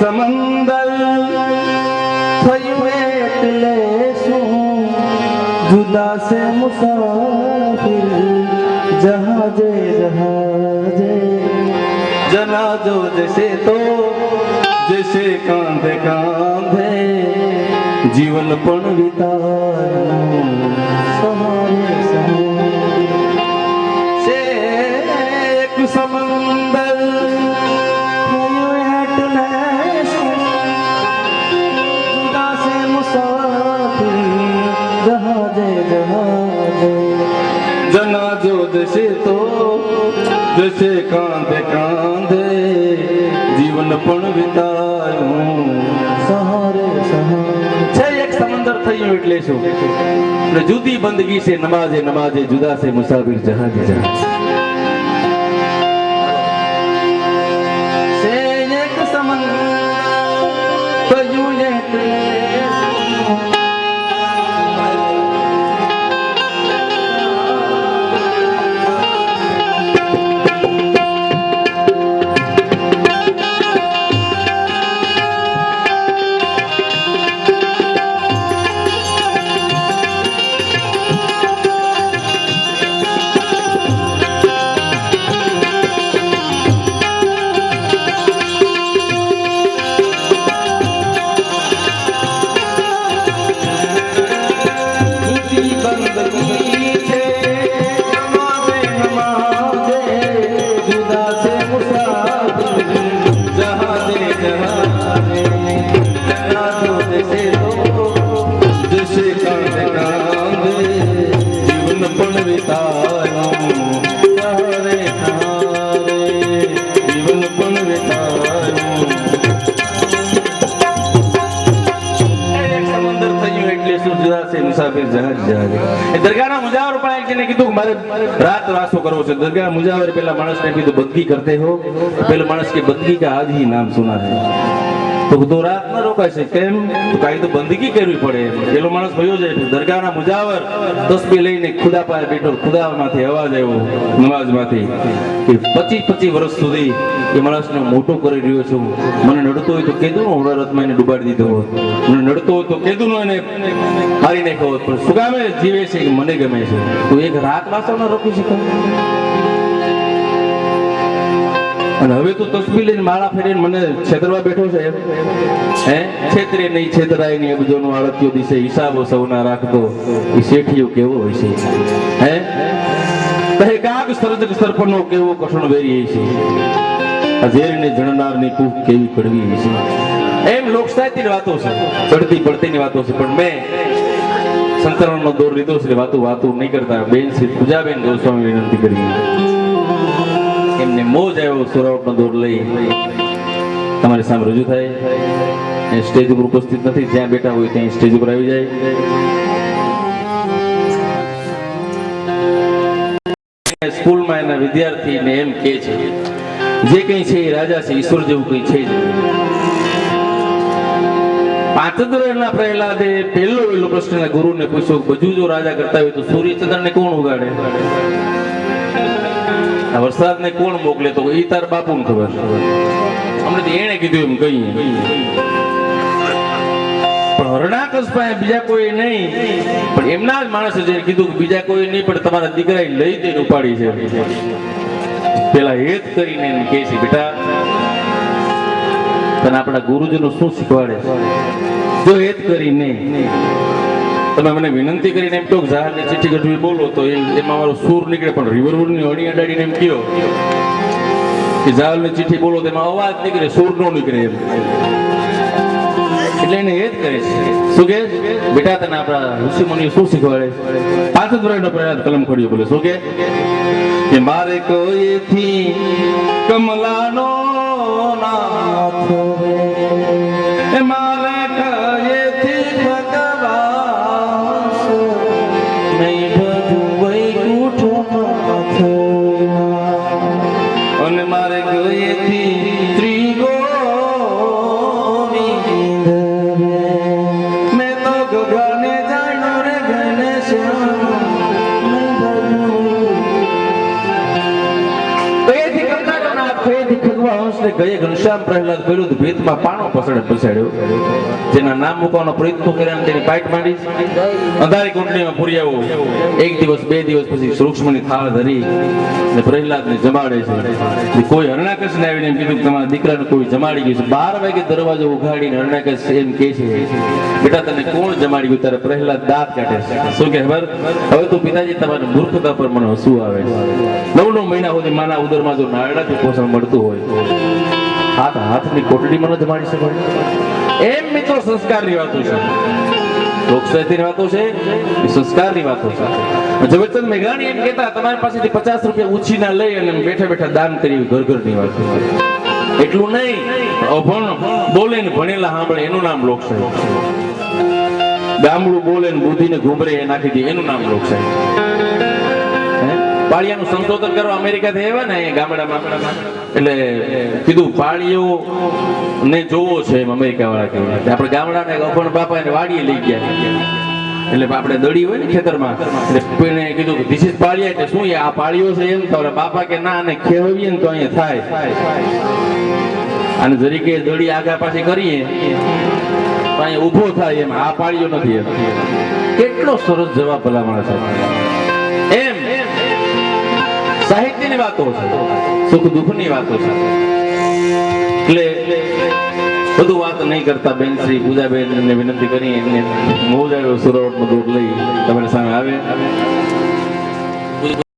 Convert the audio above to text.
समंदर ठहियूं जुदा से मुसाफिर जहाजे जहाजे। जनाजो जैसे तो जैसे कांधे कांधे। जीवन पण वितार समारे જનાજો જશે તો જશે કાંધે કાંધે, જીવન પણ વિતાયું. સહારે સહારે. છે એક સમંદર થયું એટલે શું? જુદી બંદગી છે, નમાજે નમાજે જુદા છે, મુસાફિર જહાજે જહાજે. છે, મુસાફિર જહાજ જહાજ. એ દરગાહના મુજાવર પણ એક જણે કીધું મારે રાત રાસો કરવો છે. દરગાહ મુજાવર પેલા માણસને કીધું, બદગી કરતે હો. પેલો માણસ કે, બદગી કા આજ ही નામ સુના તો તો રાત ન રોકાય છે. કેમ? કાંઈ તો બંદગી કરવી પડે. પેલો માણસ ભયો જાય દરગાહના મુજાવર તસ્બી લઈને ખુદા પાસે બેઠો, ખુદામાંથી અવાજ આવ્યો નમાઝમાંથી કે પચીસ પચીસ વર્ષ સુધી એ માણસને મોટો કરી રહ્યો છું. મને નડતો હોય તો કીધું ને હોરારતમાં એને ડુબાડી દીધો હોત મને નડતો હોય તો કીધું ને એને મારી નાખ્યો હોત પણ શું કામે જીવે છે કે મને ગમે છે? તો એક રાત વાસણ રોકી શકાય? અને હવે તો તસબી લઈને માળા ફેરીને મને છેતરવા બેઠો છે હે? છેતરે નહીં, છેતરાય નહીં અબજોનો આળત્યો દિશે, હિસાબો સૌના રાખતો. એ શેઠિયો કેવો હોય છે? હે? કહે કાગ સર્જક સર્પનો કેવો કઠણ વેરી છે? ઝેરને જણનારની કૂક કેવી કડવી છે? એમ લોક સાહિત્યની વાતો છે. ચડતી પડતીની વાતો છે. પણ મેં સંતરણનો દોર લીધો છે. વાતો વાતો નહીં કરતા. બેન શ્રી પૂજાબેન ગોસ્વામી વિનંતી કરી. મોજ આવ્યો સુરાવટનો દોર લઈ. તમારી સામે રજૂ થાય. એ સ્ટેજ ઉપર ઉપસ્થિત નથી. જ્યાં બેઠા હોય ત્યાં સ્ટેજ ઉપર આવી જાય. સ્કૂલમાં એના વિદ્યાર્થીને એમ કે છે, જે કંઈ છે એ રાજા છે, ઈશ્વર જેવું કંઈ છે જ. પાંચદ્રના પ્રહલાદે પહેલો પહેલો પ્રશ્ન ગુરુને પૂછ્યો, બધું જો રાજા કરતા હોય તો સૂર્યચંદ્રને કોણ ઉગાડે? વરસાદને કોણ મોકલે તો એ તાર બાપુને ખબર. અમને તો એણે કીધું એમ કહીએ. પણ હરણાકશ પાસે બીજા કોઈ નહીં. પણ એમના જ માણસે જે કીધું કે બીજા કોઈ નહીં, પણ તમારા દીકરાએ લઈ દઈને ઉપાડી છે. પેલા હેત કરીને એમ કહે છે, બેટા, તને આપણા ગુરુજીનો શું શીખવાડે? જો હેત કરીને તમે મને વિનંતી કરીને એમ કહો કે જહાજની ચિઠ્ઠી ગઢવી બોલો તો એમાં મારો સૂર નીકળે, પણ રિવરવુડની અણી અડાડીને એમ કહો કે જાહેરની ચિઠ્ઠી બોલો તેમાં અવાજ નીકળે, સૂર નો નીકળે એમ. એટલે એને એ જ કરે છે. શું કે બેટા તને આપણા ઋષિ શું શીખવાડે? પાંચ જ વર્ષનો પ્રયાસ કલમ ખોડ્યો બોલે. શું કે મારે કોઈથી કમલાનો નાથ કયે ઘનશ્યામ પ્રહલાદ કર્યું ભીતમાં પાણો પસડે પછાડ્યો જેના નામ મૂકવાનો પ્રયત્ન કર્યા તેની પાઇટ માંડી. અંધારી કુંડલીમાં પૂરી આવો. એક દિવસ, બે દિવસ પછી સૂક્ષ્મની થાળ ધરી ને પ્રહલાદને જમાડે છે. કોઈ હરણાકશને આવીને એમ કીધું તમારા દીકરાને કોઈ જમાડી ગયું છે. બાર વાગે દરવાજો ઉઘાડીને હરણાકશ એમ કે છે, બેટા, તને કોણ જમાડી ગયું? ત્યારે પ્રહલાદ દાંત કાઢે છે. શું કે ખબર? હવે તો પિતાજી તમારી મૂર્ખતા પર મને હસવું આવે નવ નવ મહિના સુધી માના ઉદરમાં જો નારડાથી પોષણ મળતું હોય હાથ હાથની કોટડીમાં ન જમાડી શકો એમ મિત્રો સંસ્કારની વાતો છે. લોકસાહિત્યની વાતો છે સંસ્કારની વાતો છે. ઝવેરચંદ મેઘાણી એમ કહેતા તમારી પાસેથી પચાસ રૂપિયા ઉછીના લઈ અને બેઠા બેઠા દાન કરી ઘર ઘરની વાત. એટલું નહીં અભણ બોલે ને ભણેલા સાંભળે એનું નામ લોકસાહિત્ય ગામડું બોલે ને બુદ્ધિને ઘૂમરે એ નાખી દે એનું નામ લોકસાહિત્ય? પાળિયાનું સંશોધન કરવા અમેરિકાથી આવ્યા ને અહીંયા ગામડામાં. એટલે કીધું પાળીઓ ને જોવો છે એમ અમેરિકા વાળા કહેવાય આપણે ગામડાને અપણ બાપા એને વાડીએ લઈ ગયા. એટલે આપણે દડી હોય ને ખેતરમાં, એટલે કોઈને કીધું કે ધીસ ઇઝ પાળિયા. એટલે શું એ, આ પાળીઓ છે એમ? તો બાપા કે, ના અને ખેવવીએ ને તો અહીંયા થાય. અને જરીકે દડી આગા પાછી કરીએ, તો અહીંયા ઊભો થાય એમ. આ પાળીઓ નથી એમ. કેટલો સરસ જવાબ ભલામણ છે વાતો છે, સુખ દુઃખની વાતો છે. એટલે બધું વાત નહીં કરતા બેન શ્રી પૂજાબેન વિનંતી કરી, એમને મોજ આવ્યો સુરવટનો દૂર લઈ તમારી સામે આવે.